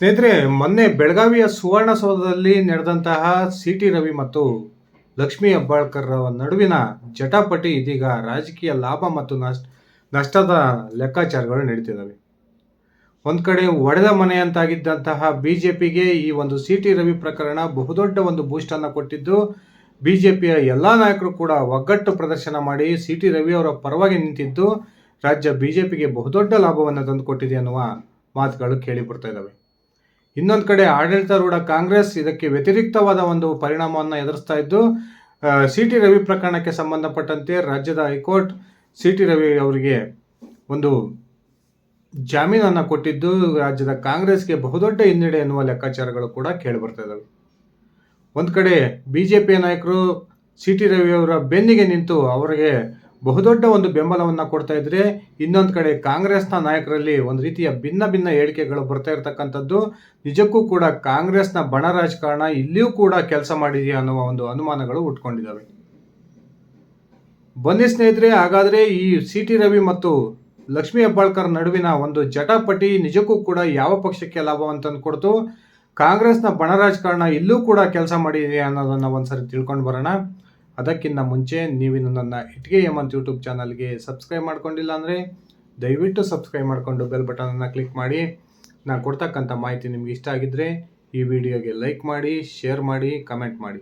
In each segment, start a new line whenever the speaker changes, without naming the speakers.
ಸ್ನೇಹಿತರೆ, ಮೊನ್ನೆ ಬೆಳಗಾವಿಯ ಸುವರ್ಣಸೌಧದಲ್ಲಿ ನಡೆದಂತಹ ಸಿ ಟಿ ರವಿ ಮತ್ತು ಲಕ್ಷ್ಮೀ ಹೆಬ್ಬಾಳ್ಕರ್ ನಡುವಿನ ಜಟಾಪಟಿ ಇದೀಗ ರಾಜಕೀಯ ಲಾಭ ಮತ್ತು ನಷ್ಟ, ನಷ್ಟದ ಲೆಕ್ಕಾಚಾರಗಳು ನಡೀತಿದ್ದಾವೆ. ಒಂದು ಕಡೆ ಒಡೆದ ಮನೆಯಂತಾಗಿದ್ದಂತಹ ಬಿ ಜೆ ಪಿಗೆ ಈ ಒಂದು ಸಿ ಟಿ ರವಿ ಪ್ರಕರಣ ಬಹುದೊಡ್ಡ ಒಂದು ಬೂಸ್ಟನ್ನು ಕೊಟ್ಟಿದ್ದು ಬಿ ಜೆ ಪಿಯ ಎಲ್ಲ ನಾಯಕರು ಕೂಡ ಒಗ್ಗಟ್ಟು ಪ್ರದರ್ಶನ ಮಾಡಿ ಸಿ ಟಿ ರವಿ ಅವರ ಪರವಾಗಿ ನಿಂತಿದ್ದು, ರಾಜ್ಯ ಬಿ ಜೆ ಪಿಗೆ ಬಹುದೊಡ್ಡ ಲಾಭವನ್ನು ತಂದುಕೊಟ್ಟಿದೆ ಅನ್ನುವ ಮಾತುಗಳು ಕೇಳಿ ಬರ್ತಾ ಇದ್ದಾವೆ. ಇನ್ನೊಂದು ಕಡೆ ಆಡಳಿತಾರೂಢ ಕಾಂಗ್ರೆಸ್ ಇದಕ್ಕೆ ವ್ಯತಿರಿಕ್ತವಾದ ಒಂದು ಪರಿಣಾಮವನ್ನು ಎದುರಿಸ್ತಾ ಇದ್ದು ಸಿ ಟಿ ರವಿ ಪ್ರಕರಣಕ್ಕೆ ಸಂಬಂಧಪಟ್ಟಂತೆ ರಾಜ್ಯದ ಹೈಕೋರ್ಟ್ ಸಿ ಟಿ ರವಿ ಅವರಿಗೆ ಒಂದು ಜಾಮೀನನ್ನು ಕೊಟ್ಟಿದ್ದು, ರಾಜ್ಯದ ಕಾಂಗ್ರೆಸ್ಗೆ ಬಹುದೊಡ್ಡ ಹಿನ್ನಡೆ ಎನ್ನುವ ಲೆಕ್ಕಾಚಾರಗಳು ಕೂಡ ಕೇಳಿಬರ್ತಾ ಇದ್ದಾವೆ ಒಂದು ಕಡೆ ಬಿ ಜೆ ಪಿ ನಾಯಕರು ಸಿ ಟಿ ರವಿ ಅವರ ಬೆನ್ನಿಗೆ ನಿಂತು ಅವರಿಗೆ ಬಹುದೊಡ್ಡ ಒಂದು ಬೆಂಬಲವನ್ನು ಕೊಡ್ತಾ ಇದ್ರೆ ಇನ್ನೊಂದು ಕಡೆ ಕಾಂಗ್ರೆಸ್ನ ನಾಯಕರಲ್ಲಿ ಒಂದು ರೀತಿಯ ಭಿನ್ನ ಭಿನ್ನ ಹೇಳಿಕೆಗಳು ಬರ್ತಾ ಇರತಕ್ಕಂಥದ್ದು. ನಿಜಕ್ಕೂ ಕೂಡ ಕಾಂಗ್ರೆಸ್ನ ಬಣ ರಾಜಕಾರಣ ಇಲ್ಲಿಯೂ ಕೂಡ ಕೆಲಸ ಮಾಡಿದೆಯಾ ಅನ್ನುವ ಒಂದು ಅನುಮಾನಗಳು ಉಟ್ಕೊಂಡಿದ್ದಾವೆ ಬನ್ನಿ ಸ್ನೇಹಿತರೆ, ಹಾಗಾದರೆ ಈ ಸಿ ಟಿ ರವಿ ಮತ್ತು ಲಕ್ಷ್ಮೀ ಹೆಬ್ಬಾಳ್ಕರ್ ನಡುವಿನ ಒಂದು ಜಟಾಪಟಿ ನಿಜಕ್ಕೂ ಕೂಡ ಯಾವ ಪಕ್ಷಕ್ಕೆ ಲಾಭವನ್ನು ಕೊಡ್ತು ಕಾಂಗ್ರೆಸ್ನ ಬಣ ರಾಜಕಾರಣ ಇಲ್ಲೂ ಕೂಡ ಕೆಲಸ ಮಾಡಿದೆಯಾ ಅನ್ನೋದನ್ನು ಒಂದ್ಸರಿ ತಿಳ್ಕೊಂಡು ಬರೋಣ. ಅದಕ್ಕಿಂತ ಮುಂಚೆ ನೀವು ನನ್ನ ಇಟ್ಗೆ ಹೇಮಂತ್ ಯೂಟ್ಯೂಬ್ ಚಾನಲ್ಗೆ ಸಬ್ಸ್ಕ್ರೈಬ್ ಮಾಡ್ಕೊಂಡಿಲ್ಲ ಅಂದರೆ ದಯವಿಟ್ಟು ಸಬ್ಸ್ಕ್ರೈಬ್ ಮಾಡಿಕೊಂಡು ಬೆಲ್ ಬಟನನ್ನು ಕ್ಲಿಕ್ ಮಾಡಿ. ನಾನು ಕೊಡ್ತಕ್ಕಂಥ ಮಾಹಿತಿ ನಿಮ್ಗೆ ಇಷ್ಟ ಆಗಿದ್ದರೆ ಈ ವಿಡಿಯೋಗೆ ಲೈಕ್ ಮಾಡಿ, ಶೇರ್ ಮಾಡಿ, ಕಮೆಂಟ್ ಮಾಡಿ.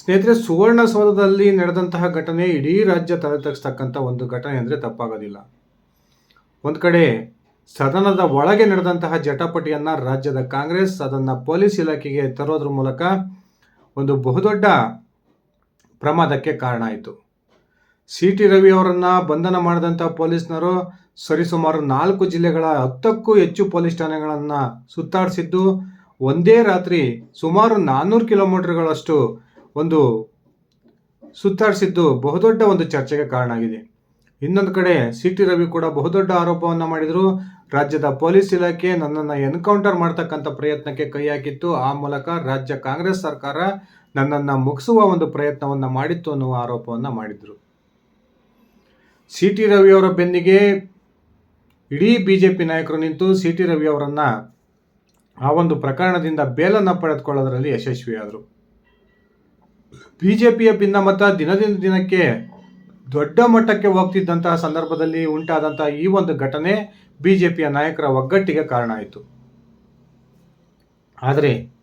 ಸ್ನೇಹಿತರೆ ಸುವರ್ಣಸೌಧದಲ್ಲಿ ನಡೆದಂತಹ ಘಟನೆ ಇಡೀ ರಾಜ್ಯ ತಲೆ ತಗ್ಸ್ತಕ್ಕಂಥ ಒಂದು ಘಟನೆ ಅಂದರೆ ತಪ್ಪಾಗೋದಿಲ್ಲ. ಒಂದು ಕಡೆ ಸದನದ ಒಳಗೆ ನಡೆದಂತಹ ಜಟಾಪಟಿಯನ್ನು ರಾಜ್ಯದ ಕಾಂಗ್ರೆಸ್, ಅದನ್ನು ಪೊಲೀಸ್ ಇಲಾಖೆಗೆ ತರೋದ್ರ ಮೂಲಕ ಒಂದು ಬಹುದೊಡ್ಡ ಪ್ರಮಾದಕ್ಕೆ ಕಾರಣ ಆಯಿತು. ಸಿ ಟಿ ರವಿ ಅವರನ್ನು ಬಂಧನ ಮಾಡಿದಂಥ ಪೊಲೀಸ್ನರು ಸರಿಸುಮಾರು ನಾಲ್ಕು ಜಿಲ್ಲೆಗಳ ಹತ್ತಕ್ಕೂ ಹೆಚ್ಚು ಪೊಲೀಸ್ ಠಾಣೆಗಳನ್ನು ಸುತ್ತಾಡಿಸಿದ್ದು, ಒಂದೇ ರಾತ್ರಿ ಸುಮಾರು ನಾನ್ನೂರು ಕಿಲೋಮೀಟರ್ಗಳಷ್ಟು ಒಂದು ಸುತ್ತಾಡಿಸಿದ್ದು ಬಹುದೊಡ್ಡ ಒಂದು ಚರ್ಚೆಗೆ ಕಾರಣ ಆಗಿದೆ. ಇನ್ನೊಂದು ಕಡೆ ಸಿ ಟಿ ರವಿ ಕೂಡ ಬಹುದೊಡ್ಡ ಆರೋಪವನ್ನು ಮಾಡಿದರು. ರಾಜ್ಯದ ಪೊಲೀಸ್ ಇಲಾಖೆ ನನ್ನನ್ನು ಎನ್ಕೌಂಟರ್ ಮಾಡ್ತಕ್ಕಂಥ ಪ್ರಯತ್ನಕ್ಕೆ ಕೈ ಹಾಕಿತ್ತು. ಆ ಮೂಲಕ ರಾಜ್ಯ ಕಾಂಗ್ರೆಸ್ ಸರ್ಕಾರ ನನ್ನನ್ನು ಮುಗಿಸುವ ಒಂದು ಪ್ರಯತ್ನವನ್ನು ಮಾಡಿತ್ತು ಅನ್ನುವ ಆರೋಪವನ್ನು ಮಾಡಿದರು. ಸಿ ಟಿ ರವಿಯವರ ಬೆನ್ನಿಗೆ ಇಡೀ ಬಿ ಜೆ ಪಿ ನಾಯಕರು ನಿಂತು ಸಿ ಟಿ ರವಿ ಅವರನ್ನು ಆ ಒಂದು ಪ್ರಕರಣದಿಂದ ಬೇಲನ್ನು ಪಡೆದುಕೊಳ್ಳೋದರಲ್ಲಿ ಯಶಸ್ವಿಯಾದರು. ಬಿ ಜೆ ಪಿಯ ಭಿನ್ನಮತ ದಿನದಿಂದ ದಿನಕ್ಕೆ ದೊಡ್ಡ ಮಟ್ಟಕ್ಕೆ ಹೋಗ್ತಿದ್ದಂತಹ ಸಂದರ್ಭದಲ್ಲಿ ಉಂಟಾದಂತಹ ಈ ಒಂದು ಘಟನೆ ಬಿ ಜೆ ಪಿಯ ನಾಯಕರ ಒಗ್ಗಟ್ಟಿಗೆ ಕಾರಣ ಆಯಿತು. ಆದರೆ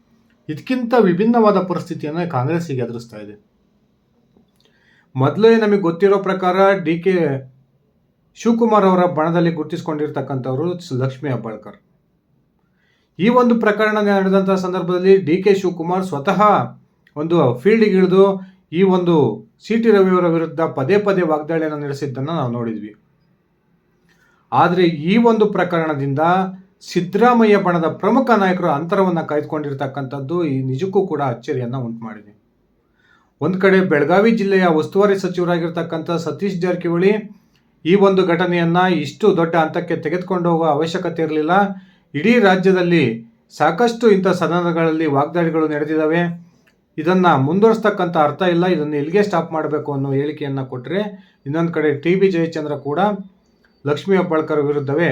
ಇದಕ್ಕಿಂತ ವಿಭಿನ್ನವಾದ ಪರಿಸ್ಥಿತಿಯನ್ನು ಕಾಂಗ್ರೆಸ್ಸಿಗೆ ಎದುರಿಸ್ತಾ ಇದೆ. ಮೊದಲೇ ನಮಗೆ ಗೊತ್ತಿರೋ ಪ್ರಕಾರ ಡಿ ಕೆ ಶಿವಕುಮಾರ್ ಅವರ ಬಣದಲ್ಲಿ ಗುರುತಿಸಿಕೊಂಡಿರ್ತಕ್ಕಂಥವರು ಲಕ್ಷ್ಮೀ ಹೆಬ್ಬಾಳ್ಕರ್. ಈ ಒಂದು ಪ್ರಕರಣ ನಡೆದಂಥ ಸಂದರ್ಭದಲ್ಲಿ ಡಿ ಕೆ ಶಿವಕುಮಾರ್ ಸ್ವತಃ ಒಂದು ಫೀಲ್ಡಿಗೆ ಇಳಿದು ಈ ಒಂದು ಸಿ ಟಿ ರವಿಯವರ ವಿರುದ್ಧ ಪದೇ ಪದೇ ವಾಗ್ದಾಳಿಯನ್ನು ನಡೆಸಿದ್ದನ್ನು ನಾವು ನೋಡಿದ್ವಿ. ಆದರೆ ಈ ಒಂದು ಪ್ರಕರಣದಿಂದ ಸಿದ್ದರಾಮಯ್ಯ ಬಣದ ಪ್ರಮುಖ ನಾಯಕರು ಅಂತರವನ್ನು ಕಾಯ್ದುಕೊಂಡಿರ್ತಕ್ಕಂಥದ್ದು ಈ ನಿಜಕ್ಕೂ ಕೂಡ ಅಚ್ಚರಿಯನ್ನು ಉಂಟು ಮಾಡಿದೆ ಒಂದು ಕಡೆ ಬೆಳಗಾವಿ ಜಿಲ್ಲೆಯ ಉಸ್ತುವಾರಿ ಸಚಿವರಾಗಿರ್ತಕ್ಕಂಥ ಸತೀಶ್ ಜಾರಕಿಹೊಳಿ ಈ ಒಂದು ಘಟನೆಯನ್ನು ಇಷ್ಟು ದೊಡ್ಡ ಹಂತಕ್ಕೆ ತೆಗೆದುಕೊಂಡು ಹೋಗುವ ಅವಶ್ಯಕತೆ ಇರಲಿಲ್ಲ. ಇಡೀ ರಾಜ್ಯದಲ್ಲಿ ಸಾಕಷ್ಟು ಇಂಥ ಸದನಗಳಲ್ಲಿ ವಾಗ್ದಾಳಿಗಳು ನಡೆದಿದ್ದಾವೆ. ಇದನ್ನು ಮುಂದುವರಿಸ್ತಕ್ಕಂಥ ಅರ್ಥ ಇಲ್ಲ. ಇದನ್ನು ಇಲ್ಲಿಗೆ ಸ್ಟಾಪ್ ಮಾಡಬೇಕು ಅನ್ನೋ ಹೇಳಿಕೆಯನ್ನು ಕೊಟ್ಟರೆ ಇನ್ನೊಂದು ಕಡೆ ಟಿ ಬಿ ಜಯಚಂದ್ರ ಕೂಡ ಲಕ್ಷ್ಮೀ ಹೆಬ್ಬಾಳ್ಕರ್ ವಿರುದ್ಧವೇ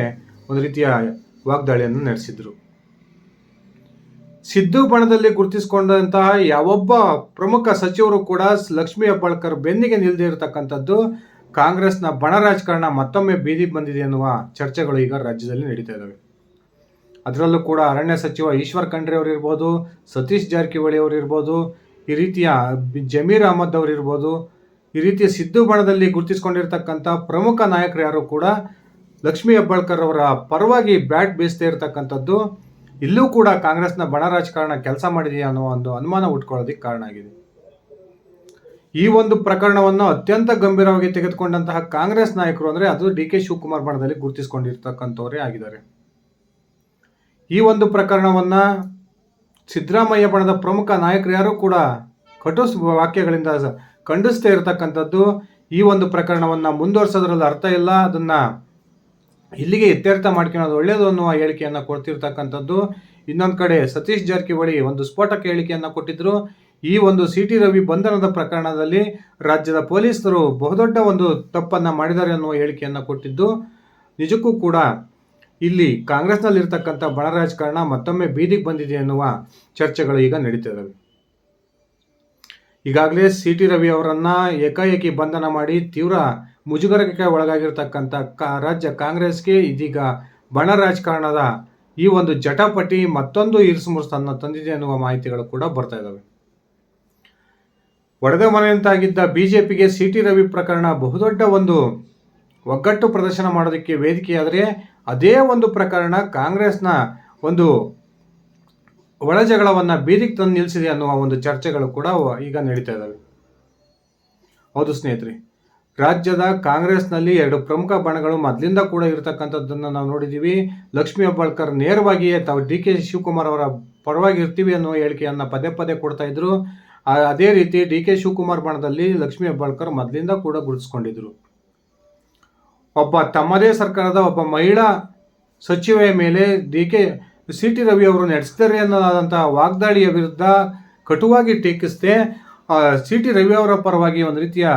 ಒಂದು ರೀತಿಯ ವಾಗ್ದಾಳಿಯನ್ನು ನಡೆಸಿದ್ರು. ಸಿದ್ದು ಬಣದಲ್ಲಿ ಗುರುತಿಸಿಕೊಂಡಂತಹ ಯಾವೊಬ್ಬ ಪ್ರಮುಖ ಸಚಿವರು ಕೂಡ ಲಕ್ಷ್ಮೀ ಹೆಬ್ಬಾಳ್ಕರ್ ಬೆನ್ನಿಗೆ ನಿಲ್ಲದೆ ಇರತಕ್ಕಂಥದ್ದು ಕಾಂಗ್ರೆಸ್ನ ಬಣ ರಾಜಕಾರಣ ಮತ್ತೊಮ್ಮೆ ಬೀದಿ ಬಂದಿದೆ ಎನ್ನುವ ಚರ್ಚೆಗಳು ಈಗ ರಾಜ್ಯದಲ್ಲಿ ನಡೀತಾ ಇದ್ದಾವೆ. ಅದರಲ್ಲೂ ಕೂಡ ಅರಣ್ಯ ಸಚಿವ ಈಶ್ವರ್ ಖಂಡ್ರೆ ಅವರು ಇರ್ಬೋದು, ಸತೀಶ್ ಜಾರಕಿಹೊಳಿ ಅವರಿರ್ಬೋದು ಈ ರೀತಿಯ ಜಮೀರ್ ಅಹಮದ್ ಅವರು ಇರ್ಬೋದು, ಈ ರೀತಿಯ ಸಿದ್ದು ಬಣದಲ್ಲಿ ಗುರುತಿಸಿಕೊಂಡಿರ್ತಕ್ಕಂಥ ಪ್ರಮುಖ ನಾಯಕರು ಯಾರು ಕೂಡ ಲಕ್ಷ್ಮೀ ಹೆಬ್ಬಾಳ್ಕರ್ ಅವರ ಪರವಾಗಿ ಬ್ಯಾಟ್ ಬೀಸ್ತಾ ಇರತಕ್ಕಂಥದ್ದು, ಇಲ್ಲೂ ಕೂಡ ಕಾಂಗ್ರೆಸ್ನ ಬಣ ರಾಜಕಾರಣ ಕೆಲಸ ಮಾಡಿದೆಯಾ ಅನ್ನೋ ಒಂದು ಅನುಮಾನ ಉಟ್ಕೊಳ್ಳೋದಕ್ಕೆ ಕಾರಣ ಆಗಿದೆ. ಈ ಒಂದು ಪ್ರಕರಣವನ್ನು ಅತ್ಯಂತ ಗಂಭೀರವಾಗಿ ತೆಗೆದುಕೊಂಡಂತಹ ಕಾಂಗ್ರೆಸ್ ನಾಯಕರು ಅಂದರೆ ಅದು ಡಿ ಕೆ ಶಿವಕುಮಾರ್ ಬಣದಲ್ಲಿ ಗುರುತಿಸಿಕೊಂಡಿರ್ತಕ್ಕಂಥವರೇ ಆಗಿದ್ದಾರೆ. ಈ ಒಂದು ಪ್ರಕರಣವನ್ನು ಸಿದ್ದರಾಮಯ್ಯ ಬಣದ ಪ್ರಮುಖ ನಾಯಕರು ಯಾರು ಕೂಡ ಕಟು ವಾಕ್ಯಗಳಿಂದ ಖಂಡಿಸ್ತಾ ಇರತಕ್ಕಂಥದ್ದು. ಈ ಒಂದು ಪ್ರಕರಣವನ್ನು ಮುಂದುವರ್ಸೋದ್ರಲ್ಲಿ ಅರ್ಥ ಇಲ್ಲ. ಅದನ್ನು ಇಲ್ಲಿಗೆ ಇತ್ಯರ್ಥ ಮಾಡ್ಕೊಳ್ಳೋದು ಒಳ್ಳೆಯದು ಅನ್ನುವ ಹೇಳಿಕೆಯನ್ನು ಕೊಡ್ತಿರ್ತಕ್ಕಂಥದ್ದು. ಇನ್ನೊಂದು ಕಡೆ ಸತೀಶ್ ಜಾರಕಿಹೊಳಿ ಒಂದು ಸ್ಫೋಟಕ ಹೇಳಿಕೆಯನ್ನು ಕೊಟ್ಟಿದ್ದರು ಈ ಒಂದು ಸಿ ಟಿ ರವಿ ಬಂಧನದ ಪ್ರಕರಣದಲ್ಲಿ ರಾಜ್ಯದ ಪೊಲೀಸರು ಬಹುದೊಡ್ಡ ಒಂದು ತಪ್ಪನ್ನು ಮಾಡಿದ್ದಾರೆ ಅನ್ನುವ ಹೇಳಿಕೆಯನ್ನು ಕೊಟ್ಟಿದ್ದು. ನಿಜಕ್ಕೂ ಕೂಡ ಇಲ್ಲಿ ಕಾಂಗ್ರೆಸ್ನಲ್ಲಿರ್ತಕ್ಕಂಥ ಬಣ ರಾಜಕಾರಣ ಮತ್ತೊಮ್ಮೆ ಬೀದಿಗೆ ಬಂದಿದೆ ಎನ್ನುವ ಚರ್ಚೆಗಳು ಈಗ ನಡೀತಿದ್ದಾವೆ ಈಗಾಗಲೇ ಸಿ ಟಿ ರವಿ ಅವರನ್ನು ಏಕಾಏಕಿ ಬಂಧನ ಮಾಡಿ ತೀವ್ರ ಮುಜುಗರಕ್ಕೆ ಒಳಗಾಗಿರ್ತಕ್ಕಂಥ ಕಾ, ರಾಜ್ಯ ಕಾಂಗ್ರೆಸ್ಗೆ ಇದೀಗ ಬಣ ರಾಜಕಾರಣದ ಈ ಒಂದು ಜಟಾಪಟಿ ಮತ್ತೊಂದು ಇರಿಸುಮುರುಸನ್ನು ತಂದಿದೆ ಎನ್ನುವ ಮಾಹಿತಿಗಳು ಕೂಡ ಬರ್ತಾ ಇದ್ದಾವೆ ಒಡೆದ ಮನೆಯಂತಾಗಿದ್ದ ಬಿಜೆಪಿಗೆ ಸಿ ಟಿ ರವಿ ಪ್ರಕರಣ ಬಹುದೊಡ್ಡ ಒಂದು ಒಗ್ಗಟ್ಟು ಪ್ರದರ್ಶನ ಮಾಡೋದಕ್ಕೆ ವೇದಿಕೆಯಾದರೆ ಅದೇ ಒಂದು ಪ್ರಕರಣ ಕಾಂಗ್ರೆಸ್ನ ಒಂದು ಒಳಜಗಳವನ್ನು ಬೀದಿಗೆ ತಂದು ನಿಲ್ಲಿಸಿದೆ ಅನ್ನುವ ಒಂದು ಚರ್ಚೆಗಳು ಕೂಡ ಈಗ ನಡೀತಾ ಇದ್ದಾವೆ ಹೌದು ಸ್ನೇಹಿತರೆ ರಾಜ್ಯದ ಕಾಂಗ್ರೆಸ್ನಲ್ಲಿ ಎರಡು ಪ್ರಮುಖ ಬಣಗಳು ಮೊದಲಿಂದ ಕೂಡ ಇರತಕ್ಕಂಥದ್ದನ್ನು ನಾವು ನೋಡಿದ್ದೀವಿ ಲಕ್ಷ್ಮೀ ಹೆಬ್ಬಾಳ್ಕರ್ ನೇರವಾಗಿಯೇ ತಾವು ಡಿ ಕೆ ಶಿವಕುಮಾರ್ ಅವರ ಪರವಾಗಿ ಇರ್ತೀವಿ ಅನ್ನುವ ಹೇಳಿಕೆಯನ್ನು ಪದೇ ಪದೇ ಕೊಡ್ತಾ ಇದ್ರು. ಅದೇ ರೀತಿ ಡಿ ಕೆ ಶಿವಕುಮಾರ್ ಬಣದಲ್ಲಿ ಲಕ್ಷ್ಮೀ ಹೆಬ್ಬಾಳ್ಕರ್ ಮೊದಲಿಂದ ಕೂಡ ಗುರುತಿಸ್ಕೊಂಡಿದ್ರು. ಒಬ್ಬ ತಮ್ಮದೇ ಸರ್ಕಾರದ ಒಬ್ಬ ಮಹಿಳಾ ಸಚಿವೆಯ ಮೇಲೆ D K C T Ravi ಅವರು ನಡೆಸ್ತಾರೆ ಅನ್ನೋದಾದಂತಹ ವಾಗ್ದಾಳಿಯ ವಿರುದ್ಧ ಕಟುವಾಗಿ ಟೀಕಿಸದೆ ಸಿ ಟಿ ರವಿ ಅವರ ಪರವಾಗಿ ಒಂದು ರೀತಿಯ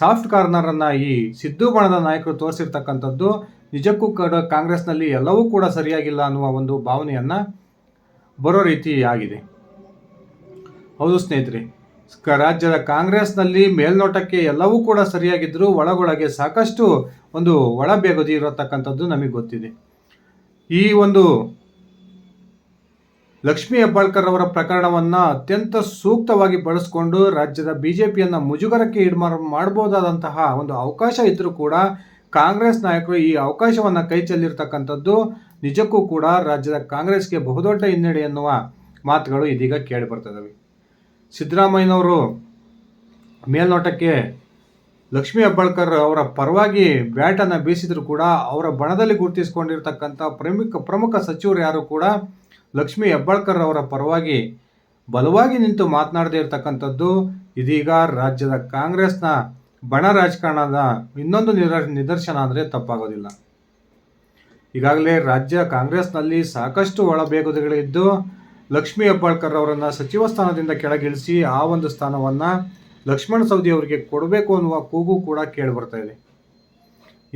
ಸಾಫ್ಟ್ ಕಾರ್ನರನ್ನು ಈ ಸಿದ್ದು ಬಣದ ನಾಯಕರು ತೋರಿಸಿರ್ತಕ್ಕಂಥದ್ದು, ನಿಜಕ್ಕೂ ಕೂಡ ಕಾಂಗ್ರೆಸ್ನಲ್ಲಿ ಎಲ್ಲವೂ ಕೂಡ ಸರಿಯಾಗಿಲ್ಲ ಅನ್ನುವ ಒಂದು ಭಾವನೆಯನ್ನು ಬರೋ ರೀತಿ ಆಗಿದೆ. ಹೌದು ಸ್ನೇಹಿತರೆ ರಾಜ್ಯದ ಕಾಂಗ್ರೆಸ್ನಲ್ಲಿ ಮೇಲ್ನೋಟಕ್ಕೆ ಎಲ್ಲವೂ ಕೂಡ ಸರಿಯಾಗಿದ್ದರೂ ಒಳಗೊಳಗೆ ಸಾಕಷ್ಟು ಒಂದು ಒಳಬೇಗದಿ ಇರತಕ್ಕಂಥದ್ದು ನಮಗೆ ಗೊತ್ತಿದೆ. ಈ ಒಂದು ಲಕ್ಷ್ಮೀ ಹೆಬ್ಬಾಳ್ಕರ್ ಅವರ ಪ್ರಕರಣವನ್ನು ಅತ್ಯಂತ ಸೂಕ್ತವಾಗಿ ಬಳಸಿಕೊಂಡು ರಾಜ್ಯದ ಬಿ ಜೆ ಮುಜುಗರಕ್ಕೆ ಈಡ್ಮಾರ್ ಮಾಡಬಹುದಾದಂತಹ ಒಂದು ಅವಕಾಶ ಇದ್ದರೂ ಕೂಡ ಕಾಂಗ್ರೆಸ್ ನಾಯಕರು ಈ ಅವಕಾಶವನ್ನು ಕೈ ಚೆಲ್ಲಿರ್ತಕ್ಕಂಥದ್ದು ನಿಜಕ್ಕೂ ಕೂಡ ರಾಜ್ಯದ ಕಾಂಗ್ರೆಸ್ಗೆ ಬಹುದೊಡ್ಡ ಹಿನ್ನಡೆ ಎನ್ನುವ ಮಾತುಗಳು ಇದೀಗ ಕೇಳಿ ಬರ್ತದವೆ. ಸಿದ್ದರಾಮಯ್ಯನವರು ಮೇಲ್ನೋಟಕ್ಕೆ ಲಕ್ಷ್ಮೀ ಹೆಬ್ಬಾಳ್ಕರ್ ಅವರ ಪರವಾಗಿ ಬ್ಯಾಟನ್ನು ಬೀಸಿದ್ರು ಕೂಡ ಅವರ ಬಣದಲ್ಲಿ ಗುರುತಿಸಿಕೊಂಡಿರ್ತಕ್ಕಂಥ ಪ್ರಮುಖ ಪ್ರಮುಖ ಸಚಿವರು ಯಾರು ಕೂಡ ಲಕ್ಷ್ಮೀ ಹೆಬ್ಬಾಳ್ಕರ್ ಅವರ ಪರವಾಗಿ ಬಲವಾಗಿ ನಿಂತು ಮಾತನಾಡದೇ ಇರತಕ್ಕಂಥದ್ದು ಇದೀಗ ರಾಜ್ಯದ ಕಾಂಗ್ರೆಸ್ನ ಬಣ ರಾಜಕಾರಣದ ಇನ್ನೊಂದು ನಿದರ್ಶನ ಅಂದರೆ ತಪ್ಪಾಗೋದಿಲ್ಲ. ಈಗಾಗಲೇ ರಾಜ್ಯ ಕಾಂಗ್ರೆಸ್ನಲ್ಲಿ ಸಾಕಷ್ಟು ಒಳಬೇಗುದಗಳಿದ್ದು ಲಕ್ಷ್ಮೀ ಹೆಬ್ಬಾಳ್ಕರ್ ಅವರನ್ನು ಸಚಿವ ಸ್ಥಾನದಿಂದ ಕೆಳಗಿಳಿಸಿ ಆ ಒಂದು ಸ್ಥಾನವನ್ನು ಲಕ್ಷ್ಮಣ ಸವದಿ ಅವರಿಗೆ ಕೊಡಬೇಕು ಅನ್ನುವ ಕೂಗು ಕೂಡ ಕೇಳಿಬರ್ತಾ ಇದೆ.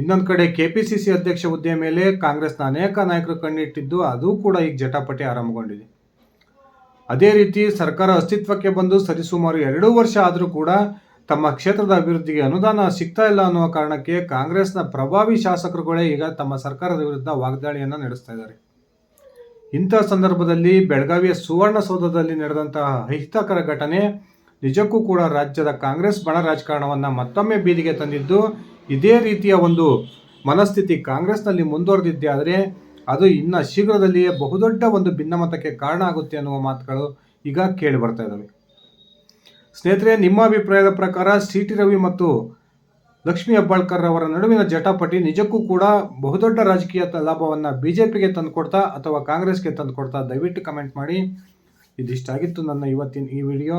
ಇನ್ನೊಂದು ಕಡೆ ಕೆ ಪಿ ಸಿ ಸಿ ಅಧ್ಯಕ್ಷ ಹುದ್ದೆ ಮೇಲೆ ಕಾಂಗ್ರೆಸ್ನ ಅನೇಕ ನಾಯಕರು ಕಣ್ಣಿಟ್ಟಿದ್ದು ಅದು ಕೂಡ ಈಗ ಜಟಾಪಟಿ ಆರಂಭಗೊಂಡಿದೆ. ಅದೇ ರೀತಿ ಸರ್ಕಾರ ಅಸ್ತಿತ್ವಕ್ಕೆ ಬಂದು ಸರಿಸುಮಾರು ಎರಡು ವರ್ಷ ಆದರೂ ಕೂಡ ತಮ್ಮ ಕ್ಷೇತ್ರದ ಅಭಿವೃದ್ಧಿಗೆ ಅನುದಾನ ಸಿಗ್ತಾ ಇಲ್ಲ ಅನ್ನುವ ಕಾರಣಕ್ಕೆ ಕಾಂಗ್ರೆಸ್ನ ಪ್ರಭಾವಿ ಶಾಸಕರುಗಳೇ ಈಗ ತಮ್ಮ ಸರ್ಕಾರದ ವಿರುದ್ಧ ವಾಗ್ದಾಳಿಯನ್ನು ನಡೆಸ್ತಾ ಇದ್ದಾರೆ. ಇಂಥ ಸಂದರ್ಭದಲ್ಲಿ ಬೆಳಗಾವಿಯ ಸುವರ್ಣಸೌಧದಲ್ಲಿ ನಡೆದಂತಹ ಅಹಿತಕರ ಘಟನೆ ನಿಜಕ್ಕೂ ಕೂಡ ರಾಜ್ಯದ ಕಾಂಗ್ರೆಸ್ ಬಣ ರಾಜಕಾರಣವನ್ನು ಮತ್ತೊಮ್ಮೆ ಬೀದಿಗೆ ತಂದಿದ್ದು ಇದೇ ರೀತಿಯ ಒಂದು ಮನಸ್ಥಿತಿ ಕಾಂಗ್ರೆಸ್ನಲ್ಲಿ ಮುಂದುವರೆದಿದ್ದೆ ಆದರೆ ಅದು ಇನ್ನು ಶೀಘ್ರದಲ್ಲಿಯೇ ಬಹುದೊಡ್ಡ ಒಂದು ಭಿನ್ನಮತಕ್ಕೆ ಕಾರಣ ಆಗುತ್ತೆ ಅನ್ನುವ ಮಾತುಗಳು ಈಗ ಕೇಳಿ ಬರ್ತಾ ಇದ್ದಾವೆ ಸ್ನೇಹಿತರೆ, ನಿಮ್ಮ ಅಭಿಪ್ರಾಯದ ಪ್ರಕಾರ ಸಿ ಟಿ ರವಿ ಮತ್ತು ಲಕ್ಷ್ಮೀ ಹೆಬ್ಬಾಳ್ಕರ್ ಅವರ ನಡುವಿನ ಜಟಾಪಟಿ ನಿಜಕ್ಕೂ ಕೂಡ ಬಹುದೊಡ್ಡ ರಾಜಕೀಯ ಲಾಭವನ್ನು ಬಿ ಜೆ ಪಿಗೆ ತಂದುಕೊಡ್ತಾ ಅಥವಾ ಕಾಂಗ್ರೆಸ್ಗೆ ತಂದುಕೊಡ್ತಾ ದಯವಿಟ್ಟು ಕಮೆಂಟ್ ಮಾಡಿ. ಇದಿಷ್ಟಾಗಿತ್ತು ನನ್ನ ಇವತ್ತಿನ ಈ ವಿಡಿಯೋ.